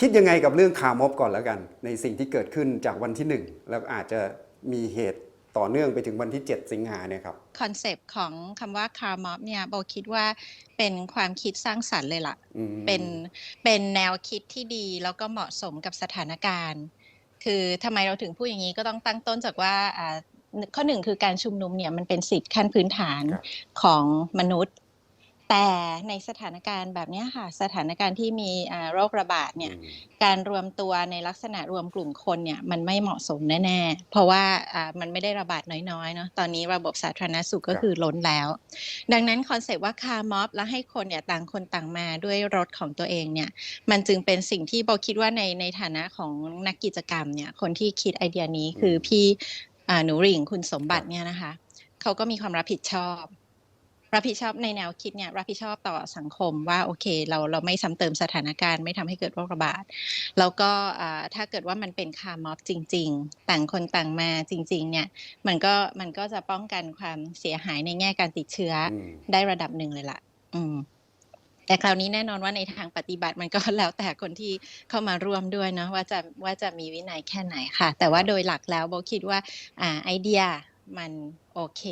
คิดยังไงกับเรื่องคาร์ม็อบก่อนแล้วกัน ในสิ่งที่เกิดขึ้นจากวันที่หนึ่งแล้วอาจจะมีเหตุต่อเนื่องไปถึงวันที่ 7 สิงหาเนี่ยครับคอนเซปต์ของคำว่า car mob เนี่ยโบคิดว่าเป็นความคิดสร้างสรรค์เลยล่ะอืมเป็นเป็นแนวคิดที่ดีแล้วก็เหมาะสมกับสถานการณ์ คือทำไมเราถึงพูดอย่างนี้ก็ต้องตั้งต้นจากว่าอ่าข้อหนึ่งคือการชุมนุมเนี่ยมันเป็นสิทธิขั้นพื้นฐานครับของมนุษย์ แต่ในสถานการณ์แบบเนี้ยค่ะ สถานการณ์ที่มีอ่าโรคระบาดเนี่ยอืมการรวมตัวในลักษณะรวมกลุ่มคนเนี่ยมันไม่เหมาะสมแน่ๆ เพราะว่าอ่ามันไม่ได้ระบาดน้อยๆเนาะตอนนี้ระบบสาธารณสุขก็ครับคือล้นแล้ว ดังนั้นคอนเซปต์ว่าคาร์ม็อบแล้วให้คนเนี่ยต่างคนต่างมาด้วยรถของตัวเองเนี่ยมันจึงเป็นสิ่งที่โบคิดว่าในในฐานะของนักกิจกรรมเนี่ยคนที่คิดไอเดียนี้คือพี่อ่าหนูหริ่งคุณสมบัติเนี่ยนะคะเขาก็มีความรับผิดชอบ รับผิดชอบในแนวคิดเนี่ยรับผิดชอบต่อสังคมว่าโอเคเราเราไม่ซ้ำเติมสถานการณ์ไม่ทำให้เกิดโรคระบาด แล้วก็อ่าถ้าเกิดว่ามันเป็นคาร์ม็อบจริง ๆ ต่างคนต่างมาจริงๆเนี่ยมันก็มันก็จะป้องกันความเสียหายในแง่การติดเชื้อออืมได้ระดับหนึ่งเลยล่ะ อืมแต่คราวนี้แน่นอนว่าในทางปฏิบัติมันก็แล้วแต่คนที่เข้ามาร่วมด้วยเนาะว่าจะว่าจะมีวินัยแค่ไหนค่ะ แต่ว่าโดยหลักแล้วโบคิดว่าอ่าไอเดียมันโอเค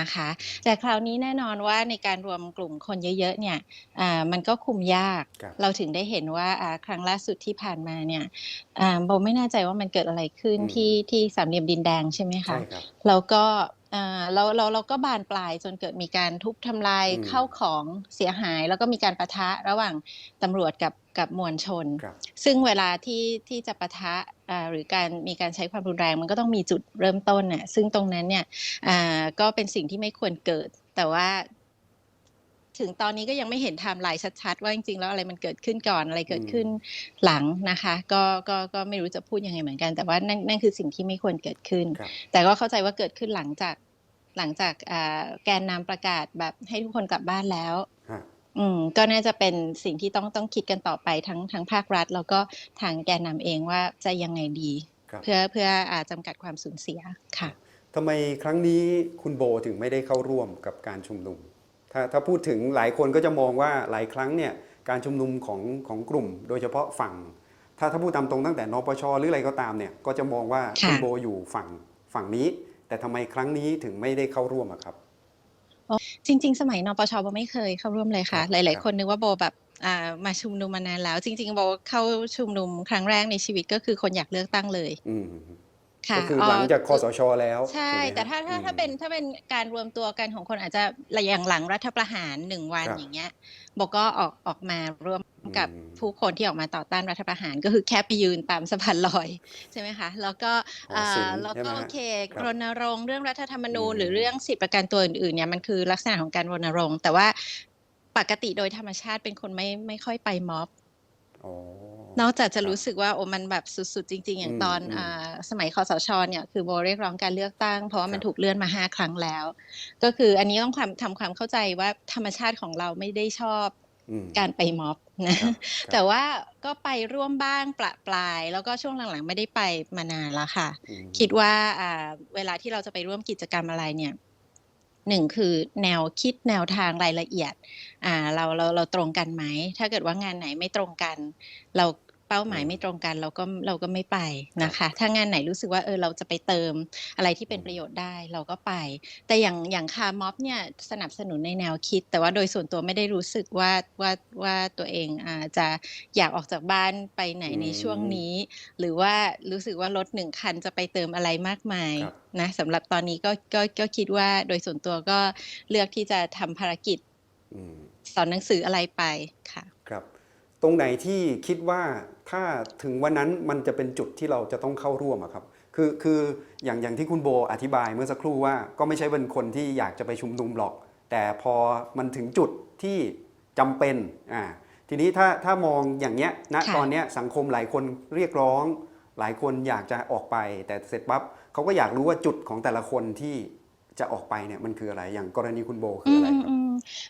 นะคะ แต่คราวนี้แน่นอนว่าในการรวมกลุ่มคนเยอะๆเนี่ยอ่ามันก็คุมยากครับเราถึงได้เห็นว่าอ่าครั้งล่าสุดที่ผ่านมาเนี่ยอ่าโบไม่แน่ใจว่ามันเกิดอะไรขึ้นอืมที่ที่สามเหลี่ยมดินแดงใช่ไหมคะใช่ครับแล้วก็ อ่าเราเราเราก็บานปลายจนเกิดมีการทุบทำลายอืมเข้าของเสียหาย แล้วก็มีการประทะระหว่างตำรวจกับกับมวลชนครับซึ่งเวลาที่ที่จะปะทะอ่าหรือการมีการใช้ความรุนแรงมันก็ต้องมีจุดเริ่มต้นน่ะซึ่งตรงนั้นเนี่ยอ่าก็เป็นสิ่งที่ไม่ควรเกิด แต่ว่า ถึงตอนนี้ก็ยังไม่เห็นไทม์ไลน์ชัดๆ ว่าจริงๆ แล้วอะไรมันเกิดขึ้นก่อนอะไรเกิดขึ้นหลังนะคะ ก็ก็ก็ไม่รู้จะพูดยังไงเหมือนกัน แต่ว่านั่นนั่นคือสิ่งที่ไม่ควรเกิดขึ้นครับแต่ก็เข้าใจว่าเกิดขึ้นหลังจากหลังจากอ่าแกนนำประกาศแบบให้ทุกคนกลับบ้านแล้วฮะอืมก็น่าจะเป็นสิ่งที่ต้องต้องคิดกันต่อไปทั้งทั้งภาครัฐ แล้วก็ทางแกนนำเองว่าจะยังไงดีครับเพื่อเพื่ออาจำกัดความสูญเสียค่ะทำไมครั้งนี้คุณโบถึงไม่ได้เข้าร่วมกับการชุมนุม ถ้าถ้าพูดถึงหลายคนก็จะมองว่าหลายครั้งเนี่ยการชุมนุมของของกลุ่ม โดยเฉพาะฝั่ง ถ้าถ้าพูดตามตรงตั้งแต่นปชหรืออะไรก็ตามเนี่ยก็จะมองว่าค่ะคุณโบอยู่ฝั่งฝั่งนี้ แต่ทำไมครั้งนี้ถึงไม่ได้เข้าร่วมอะครับจริง ๆ สมัยนปชโบไม่เคยเข้าร่วมเลยค่ะครับหลายครับๆคนนึกว่าโบแบบอ่ามาชุมนุมมานานแล้ว จริง ๆ โบเข้าชุมนุมครั้งแรกในชีวิตก็คือคนอยากเลือกตั้งเลยอืมค่ะ ก็คือหลังจากคอสชแล้ว ใช่ไหมฮะแต่ถ้าถ้าอืมถ้าเป็นถ้าเป็นการรวมตัวกันของคนอาจจะอย่างหลังรัฐประหารหนึ่งวันครับอย่างเงี้ยโบก็ออกออกมาร่วมกับอืมผู้คนที่ออกมาต่อต้านรัฐประหารก็คือแค่ไปยืนตามสะพานลอยใช่ไหมคะ แล้วก็หอศิลป์อ่าแล้วใช่ไหมก็ฮะโอเคครับรณรงค์เรื่องรัฐธรรมนูญอืมหรือเรื่องสิทธิประกันตัวอื่นๆเนี่ยมันคือลักษณะของการรณรงค์ แต่ว่าปกติโดยธรรมชาติเป็นคนไม่ไม่ค่อยไปม็อบอ๋อ นอกจากจะครับรู้สึกว่าโอ้มันแบบสุดๆ จริง ๆ อย่างอืมตอนอืมอ่าสมัยคอสชเนี่ยคือโบเรียกร้องการเลือกตั้ง เพราะว่ามันครับถูกเลื่อนมาห้าครั้งแล้ว ก็คืออันนี้ต้องความทำความเข้าใจว่าธรรมชาติของเราไม่ได้ชอบอืมการไปม็อบนะครับแต่ว่าก็ไปร่วมบ้างประปราย แล้วก็ช่วงหลังๆ ไม่ได้ไปมานานแล้วค่ะอืมคิดว่าอ่าเวลาที่เราจะไปร่วมกิจกรรมอะไรเนี่ย หนึ่งคือแนวคิดแนวทางรายละเอียดอ่าเราเราเราตรงกันไหม ถ้าเกิดว่างานไหนไม่ตรงกัน เรา เป้าหมายอืมไม่ตรงกันเราก็เราก็ไม่ไปนะคะ ถ้างานไหนรู้สึกว่าเออเราจะไปเติมอะไรที่เป็นอืมประโยชน์ได้เราก็ไป แต่อย่างอย่างคาร์ม็อบเนี่ยสนับสนุนในแนวคิด แต่ว่าโดยส่วนตัวไม่ได้รู้สึกว่าว่าว่าตัวเองอ่าจะอยากออกจากบ้านไปไหนในช่วงนี้ หรือว่ารู้สึกว่ารถหนึ่งคันจะไปเติมอะไรมากมายครับนะสำหรับตอนนี้ก็ก็ก็คิดว่าโดยส่วนตัวก็เลือกที่จะทำภารกิจอืมสอนหนังสืออะไรไปค่ะ ครับ ตรงไหนที่คิดว่า ถ้าถึงวันนั้นมันจะเป็นจุดที่เราจะต้องเข้าร่วมครับคือคืออย่างอย่างที่คุณโบอธิบายเมื่อสักครู่ว่าก็ไม่ใช่เป็นคนที่อยากจะไปชุมนุมหรอก แต่พอมันถึงจุดที่จำเป็นอ่าทีนี้ถ้าถ้ามองอย่างเงี้ยณค่ะตอนเนี้ยสังคมหลายคนเรียกร้อง หลายคนอยากจะออกไป แต่เสร็จปั๊บเขาก็อยากรู้ว่าจุดของแต่ละคนที่จะออกไปเนี่ยมันคืออะไรอย่างกรณีคุณโบคืออะไรครับ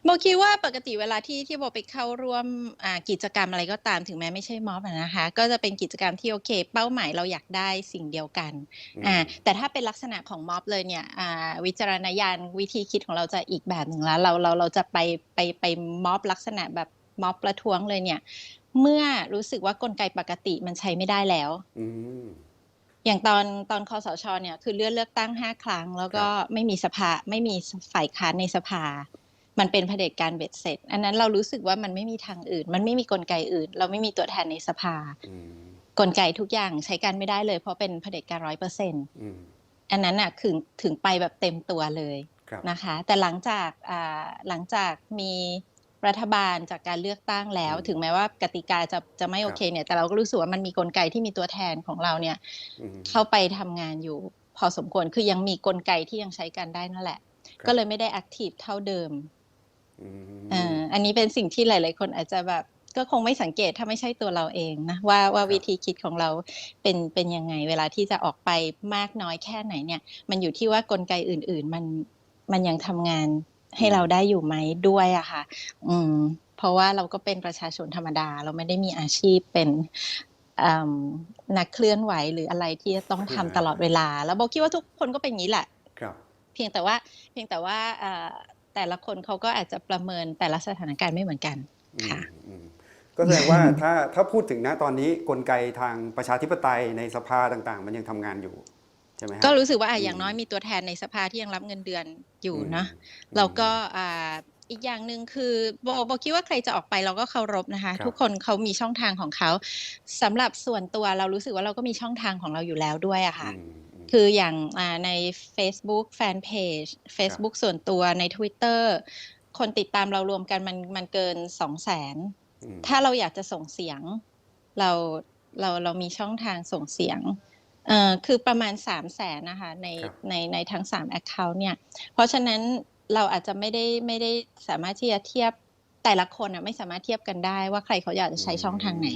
โบคิดว่าปกติเวลาที่ที่โบไปเข้าร่วมอ่ากิจกรรมอะไรก็ตามถึงแม้ไม่ใช่ม็อบอะนะคะ ก็จะเป็นกิจกรรมที่โอเค เป้าหมายเราอยากได้สิ่งเดียวกันอ่าแต่ถ้าเป็นลักษณะของม็อบเลยเนี่ยอ่าวิจารณญาณวิธีคิดของเราจะอีกแบบหนึ่งแล้วเราเราเราจะไปไปไปม็อบลักษณะแบบม็อบประท้วงเลยเนี่ย เมื่อรู้สึกว่ากลไกปกติมันใช้ไม่ได้แล้วอืมอย่างตอนตอนคอสชเนี่ยคือเลื่อนเลือกตั้งห้าครั้ง แล้วก็ไม่มีสภาไม่มีฝ่ายค้านในสภา มันเป็นเผด็จการเบ็ดเสร็จ อันนั้นเรารู้สึกว่ามันไม่มีทางอื่น มันไม่มีกลไกอื่น เราไม่มีตัวแทนในสภาอืมกลไกทุกอย่างใช้การไม่ได้เลย เพราะเป็นเผด็จการร้อยเปอร์เซ็นต์อืมอันนั้นน่ะถึงถึงไปแบบเต็มตัวเลยครับนะคะ แต่หลังจากอ่าหลังจากมีรัฐบาลจากการเลือกตั้งแล้วอืมถึงแม้ว่ากติกาจะจะไม่โอเคเนี่ย แต่เราก็รู้สึกว่ามันมีกลไกที่มีตัวแทนของเราเนี่ยอืมเข้าไปทำงานอยู่พอสมควรคือยังมีกลไกที่ยังใช้การได้นั่นแหละครับก็เลยไม่ได้แอคทีฟเท่าเดิม อืมเอ่ออันนี้เป็นสิ่งที่หลาย ๆ คนอาจจะแบบก็คงไม่สังเกตถ้าไม่ใช่ตัวเราเองนะว่าว่าวิธีคิดของเราเป็นเป็นยังไง เวลาที่จะออกไปมากน้อยแค่ไหนเนี่ย มันอยู่ที่ว่ากลไกอื่น ๆ มันมันยังทำงานให้เราได้อยู่ไหมด้วยอะค่ะ อืม เพราะว่าเราก็เป็นประชาชนธรรมดา เราไม่ได้มีอาชีพเป็นอืมนักเคลื่อนไหวหรืออะไรที่จะต้องทำตลอดเวลา แล้วโบคิดว่าทุกคนก็เป็นอย่างนี้แหละครับ เพียงแต่ว่าเพียงแต่ว่าเอ่อ แต่ละคนเขาก็อาจจะประเมินแต่ละสถานการณ์ไม่เหมือนกันค่ะอืมอืมก็แสดงว่าถ้าถ้าพูดถึงณตอนนี้กลไกทางประชาธิปไตยในสภาต่าง ๆ มันยังทำงานอยู่ใช่ไหมฮะก็รู้สึกว่าอะอืมอย่างน้อยมีตัวแทนในสภาที่ยังรับเงินเดือนอยู่อืมเนาะอืมแล้วก็อ่าอีกอย่างหนึ่งคือโบโบคิดว่าใครจะออกไปเราก็เคารพนะคะครับทุกคนเขามีช่องทางของเขาสำหรับส่วนตัวเรารู้สึกว่าเราก็มีช่องทางของเราอยู่แล้วด้วยอะค่ะอืมอืม คืออย่างอ่าใน Facebook Fanpage Facebook ส่วนตัวใน Twitter คนติดตามเรารวมกันมันมันเกินสองแสนอืมถ้าเราอยากจะส่งเสียง เราเราเรามีช่องทางส่งเสียงเอ่อคือประมาณสามแสนนะคะในครับในในทั้งสาม Account เนี่ย เพราะฉะนั้นเราอาจจะไม่ได้ไม่ได้สามารถที่จะเทียบ แต่ละคนอะไม่สามารถเทียบกันได้ว่าใครเขาอยากจะใช้ช่องทางไหน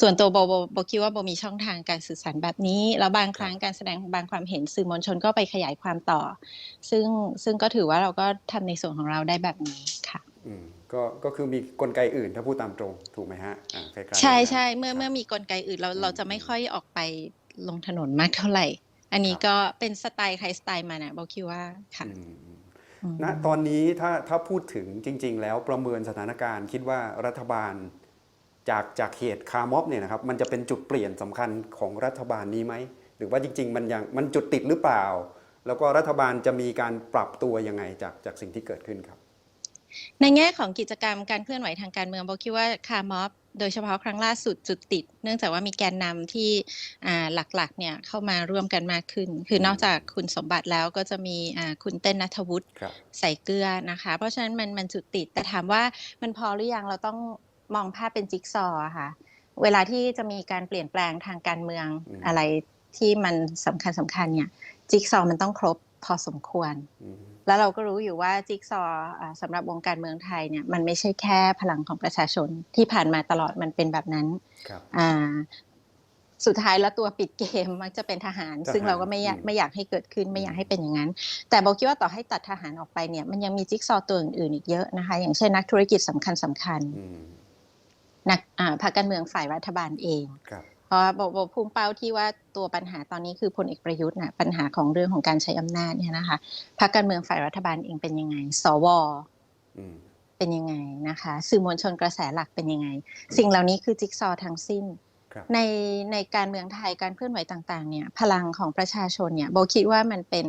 ส่วนตัวโบโบโบคิดว่าโบมีช่องทางการสื่อสารแบบนี้ แล้วบางครั้งการแสดงบางความเห็นสื่อมวลชนก็ไปขยายความต่อ ซึ่งซึ่งก็ถือว่าเราก็ทำในส่วนของเราได้แบบนี้ค่ะอืมก็ก็คือมีกลไกอื่นถ้าพูดตามตรงถูกไหมฮะอ่าคล้ายๆใช่กันใช่เมื่อครับเมื่อมีกลไกอื่นเราอืมเราจะไม่ค่อยออกไปลงถนนมากเท่าไหร่ อันนี้ครับก็เป็นสไตล์ใครสไตล์มันอะบอกคิดว่าค่ะอืมอืมอืม ณตอนนี้ถ้าถ้าพูดถึงจริง ๆ แล้วประเมินสถานการณ์ คิดว่ารัฐบาลจากจากเหตุคาร์ม็อบเนี่ยนะครับมันจะเป็นจุดเปลี่ยนสำคัญของรัฐบาลนี้ไหม หรือว่าจริง ๆ มันยังมันจุดติดหรือเปล่า แล้วก็รัฐบาลจะมีการปรับตัวยังไงจากจากสิ่งที่เกิดขึ้นครับ ในแง่ของกิจกรรมการเคลื่อนไหวทางการเมืองบอกคิดว่าคาร์ม็อบโดยเฉพาะครั้งล่าสุดจุดติด เนื่องจากว่ามีแกนนำที่อ่าหลักๆเนี่ยเข้ามาร่วมกันมากขึ้น คือมนอกจากคุณสมบัติแล้วก็จะมีอ่าคุณเต้นนัทวุฒิครับใส่เกลือนะคะ เพราะฉะนั้นมันมันจุดติด แต่ถามว่ามันพอหรือยังเราต้องมองภาพเป็นจิ๊กซอว์อะค่ะ เวลาที่จะมีการเปลี่ยนแปลงทางการเมืองอืมอะไรที่มันสำคัญสำคัญเนี่ยจิ๊กซอว์มันต้องครบพอสมควรอืม แล้วเราก็รู้อยู่ว่าจิ๊กซอว์อ่าสำหรับวงการเมืองไทยเนี่ยมันไม่ใช่แค่พลังของประชาชนที่ผ่านมาตลอดมันเป็นแบบนั้นครับอ่าสุดท้ายแล้วตัวปิดเกมมักจะเป็นทหารทหารซึ่งเราก็ไม่อยากอืมไม่อยากให้เกิดขึ้นไม่อยากอืมให้เป็นอย่างนั้น แต่บอกคิดว่าต่อให้ตัดทหารออกไปเนี่ยมันยังมีจิ๊กซอว์ตัวอื่นๆอีกเยอะนะคะ อย่างเช่นนักธุรกิจสำคัญสำคัญอืมนักอ่าพรรคการเมืองฝ่ายรัฐบาลเองครับ เพราะว่าบอกบอกพุ่งเป้าที่ว่าตัวปัญหาตอนนี้คือพลเอกประยุทธ์นะปัญหาของเรื่องของการใช้อำนาจเนี่ยนะคะพรรคการเมืองฝ่ายรัฐบาลเองเป็นยังไง สวอืมเป็นยังไงนะคะ สื่อมวลชนกระแสหลักเป็นยังไง สิ่งเหล่านี้คือจิ๊กซอว์ทั้งสิ้นครับในในการเมืองไทยการเคลื่อนไหวต่าง ๆ เนี่ย พลังของประชาชนเนี่ยโบคิดว่ามันเป็น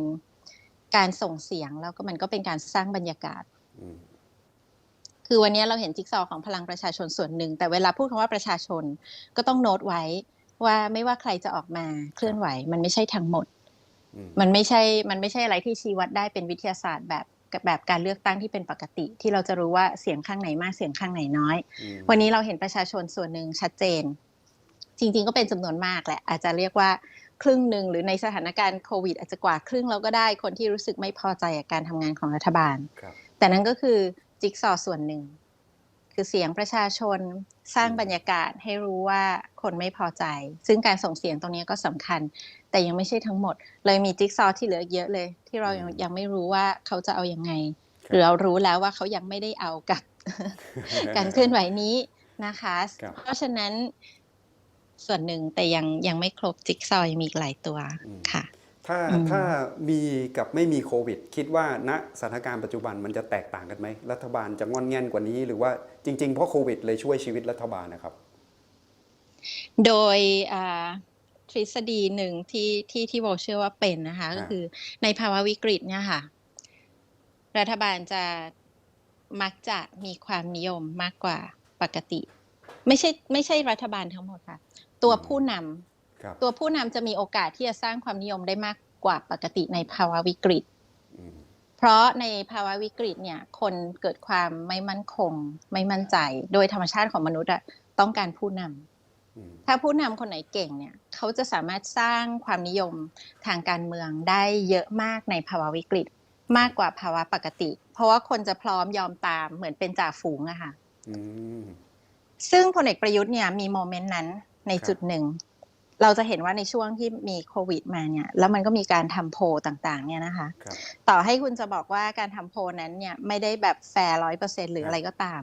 การส่งเสียงแล้วก็มันก็เป็นการสร้างบรรยากาศอืม คือวันนี้เราเห็นจิ๊กซอว์ของพลังประชาชนส่วนหนึ่ง แต่เวลาพูดคำว่าประชาชนก็ต้องโน้ตไว้ว่าไม่ว่าใครจะออกมาเคลื่อนไหว มันไม่ใช่ทั้งหมดอืมมันไม่ใช่ มันไม่ใช่อะไรที่ชี้วัดได้เป็นวิทยาศาสตร์แบบแบบการเลือกตั้งที่เป็นปกติ ที่เราจะรู้ว่าเสียงข้างไหนมากเสียงข้างไหนน้อยอืมวันนี้เราเห็นประชาชนส่วนหนึ่งชัดเจน จริง ๆ ก็เป็นจำนวนมากแหละ อาจจะเรียกว่าครึ่งหนึ่งหรือในสถานการณ์โควิด อาจจะกว่าครึ่งเราก็ได้คนที่รู้สึกไม่พอใจกับการทำงานของรัฐบาลครับแต่นั้นก็คือ จิ๊กซอว์ส่วนหนึ่ง คือเสียงประชาชนสร้างอืมบรรยากาศให้รู้ว่าคนไม่พอใจ ซึ่งการส่งเสียงตรงนี้ก็สำคัญ แต่ยังไม่ใช่ทั้งหมด เลยมีจิ๊กซอว์ที่เหลืออีกเยอะเลย ที่เรายังยังไม่รู้ว่าเขาจะเอาอยัางไง หรือเรารู้แล้วว่าเขายังไม่ได้เอากับการเคลื่อนไหวนี้นะคะครับเพราะฉะนั้นส่วนหนึ่งแต่ยังยังไม่ครบจิ๊กซอว์ยังมีอีกหลายตัวอืมค่ะ ถ้าอืมถ้ามีกับไม่มีโควิด คิดว่าณสถานการณ์ปัจจุบันมันจะแตกต่างกันไหม รัฐบาลจะงอนแง่นกว่านี้ หรือว่าจริง ๆ เพราะโควิดเลยช่วยชีวิตรัฐบาลนะครับ โดยอ่าทฤษฎีหนึ่งที่ที่ที่โบเชื่อว่าเป็นนะคะอ่าก็คือในภาวะวิกฤตเนี่ยค่ะ รัฐบาลจะมักจะมีความนิยมมากกว่าปกติ ไม่ใช่ไม่ใช่รัฐบาลทั้งหมดค่ะ ตัวผู้นำครับ ตัวผู้นำจะมีโอกาสที่จะสร้างความนิยมได้มากกว่าปกติในภาวะวิกฤตอืมเพราะในภาวะวิกฤตเนี่ย คนเกิดความไม่มั่นคง ไม่มั่นใจ โดยธรรมชาติของมนุษย์อะต้องการผู้นำอืมถ้าผู้นำคนไหนเก่งเนี่ย เขาจะสามารถสร้างความนิยมทางการเมืองได้เยอะมากในภาวะวิกฤต มากกว่าภาวะปกติ เพราะว่าคนจะพร้อมยอมตามเหมือนเป็นจ่าฝูงอะค่ะอืมซึ่งพลเอกประยุทธ์เนี่ยมีโมเมนต์นั้นในครับจุดหนึ่ง เราจะเห็นว่าในช่วงที่มีโควิดมาเนี่ย แล้วมันก็มีการทำโพลต่างๆ เนี่ยนะคะครับต่อให้คุณจะบอกว่าการทำโพลนั้นเนี่ยไม่ได้แบบแฟร์ร้อยเปอร์เซ็นหรือครับอะไรก็ตาม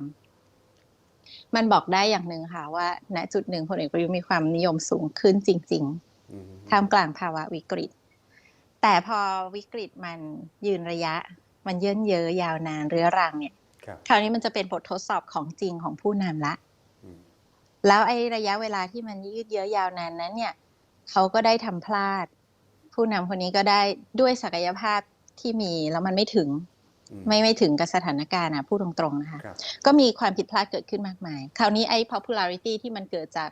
มันบอกได้อย่างหนึ่งค่ะว่า ณจุดหนึ่งพลเอกประยุทธ์มีความนิยมสูงขึ้นจริงอืมๆท่ามกลางภาวะวิกฤต แต่พอวิกฤตมันยืนระยะ มันเยินเยอะยาวนานเรื้อรังเนี่ยครับคราวนี้มันจะเป็นบททดสอบของจริงของผู้นำละอืม แล้วไอ้ระยะเวลาที่มันยืดเยื้อยาวนานนั้น เนี่ยเขาก็ได้ทำพลาด ผู้นำคนนี้ก็ได้ด้วยศักยภาพที่มีแล้วมันไม่ถึงอืมไม่ไม่ถึงกับสถานการณ์อะพูดตรงๆนะคะครับก็มีความผิดพลาดเกิดขึ้นมากมาย คราวนี้ไอ้ popularity ที่มันเกิดจาก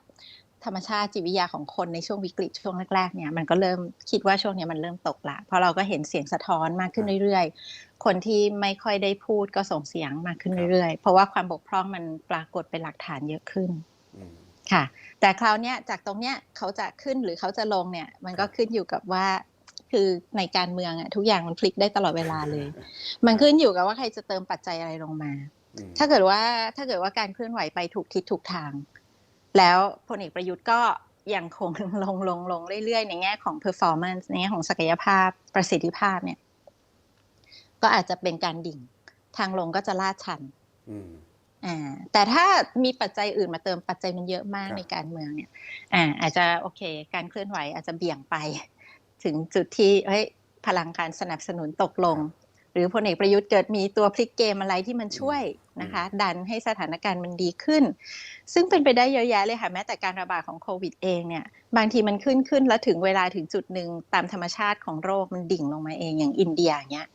ธรรมชาติจิตวิทยาของคนในช่วงวิกฤตช่วงแรกๆเนี่ยมันก็เริ่มคิดว่าช่วงเนี้ยมันเริ่มตกละเพราะเราก็เห็นเสียงสะท้อนมากขึ้นเรื่อยๆ คนที่ไม่ค่อยได้พูดก็ส่งเสียงมากขึ้นเรื่อยๆ เพราะว่าความบกพร่องมันปรากฏเป็นหลักฐานเยอะขึ้นอืม ค่ะ แต่คราวเนี้ยจากตรงเนี้ยเขาจะขึ้นหรือเขาจะลงเนี่ย มันก็ขึ้นอยู่กับว่าคือในการเมืองอะทุกอย่างมันพลิกได้ตลอดเวลาเลย มันขึ้นอยู่กับว่าใครจะเติมปัจจัยอะไรลงมาอืมถ้าเกิดว่าถ้าเกิดว่าการเคลื่อนไหวไปถูกทิศถูกทาง แล้วพลเอกประยุทธ์ก็ยังคงลงลงลงเรื่อยๆ ในแง่ของ performance ในแง่ของศักยภาพประสิทธิภาพเนี่ย ก็อาจจะเป็นการดิ่ง ทางลงก็จะลาดชัน อืมอ่าแต่ถ้ามีปัจจัยอื่นมาเติมปัจจัยมันเยอะมากครับในการเมืองเนี่ยอ่าอาจจะโอเค การเคลื่อนไหวอาจจะเบี่ยงไป ถึงจุดที่เฮ้ยพลังการสนับสนุนตกลง หรือพลเอกประยุทธ์เกิดมีตัวพลิกเกมอะไรที่มันช่วยนะคะ ดันให้สถานการณ์มันดีขึ้น ซึ่งเป็นไปได้เยอะแยะเลยค่ะแม้แต่การระบาดของโควิดเองเนี่ยบางทีมันขึ้นขึ้นแล้วถึงเวลาถึงจุดหนึ่งตามธรรมชาติของโรคมันดิ่งลงมาเองอย่างอินเดียอย่างเงี้ย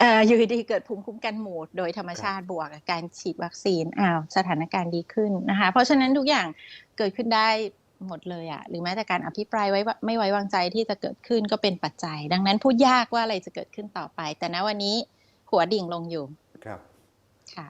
อืมเอ่ออยู่ดีๆเกิดภูมิคุ้มกันหมู่โดยธรรมชาติบวกกับการฉีดวัคซีนอ้าวสถานการณ์ดีขึ้นนะคะ เพราะฉะนั้นทุกอย่างเกิดขึ้นได้หมดเลยอะหรือแม้แต่การอภิปรายไว้ว่าไม่ไว้วางใจที่จะเกิดขึ้นก็เป็นปัจจัย ดังนั้นพูดยากว่าอะไรจะเกิดขึ้นต่อไป แต่ณวันนี้หัวดิ่งลงอยู่ครับค่ะ